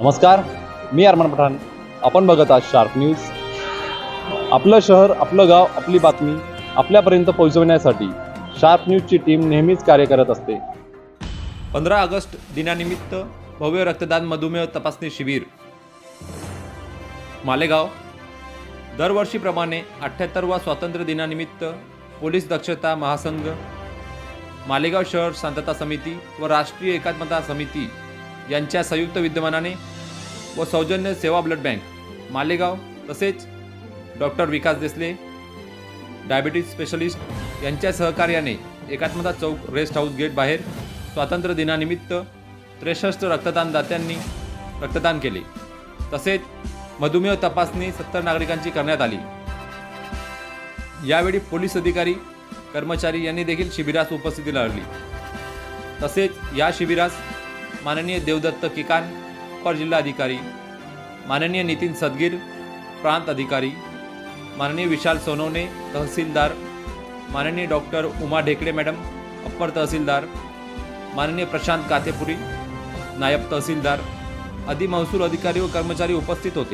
नमस्कार मी अरमान पठाण. आपण बघत आहात शार्प न्यूज आपलं शहर आपलं गाव आपली बातमी आपल्यापर्यंत पोहोचवण्यासाठी शार्प न्यूजची टीम नेहमीच कार्य करत असते. पंधरा ऑगस्ट दिनानिमित्त भव्य रक्तदान मधुमेह तपासणी शिबिर. मालेगाव. दरवर्षीप्रमाणे अठ्ठ्याहत्तरवा स्वातंत्र्य दिनानिमित्त पोलीस दक्षता महासंघ मालेगाव शहर शांतता समिती व राष्ट्रीय एकात्मता समिती यांच्या संयुक्त विद्यमानाने व सौजन्य सेवा ब्लड बँक मालेगाव तसेच doctor Vikas Desale diabetes specialist यांच्या सहकार्याने एकात्मता चौक रेस्ट हाऊस गेट बाहेर स्वातंत्र्य दिनानिमित्त त्रेसष्ट रक्तदान दात्यांनी रक्तदान केले. तसेच मधुमेह तपासणी सत्तर नागरिकांची करण्यात आली. यावेळी पोलीस अधिकारी कर्मचारी यांनी देखील शिबिरास उपस्थिती लावली तसेच या शिबिरास माननीय देवदत्त किकान अपर जिल्हाधिकारी माननीय नितीन सदगीर प्रांत अधिकारी माननीय विशाल सोनवणे तहसीलदार माननीय doctor Uma Dhekale madam upper तहसीलदार माननीय प्रशांत कातेपुरी नायब तहसीलदार आदी महसूल अधिकारी व कर्मचारी उपस्थित होते.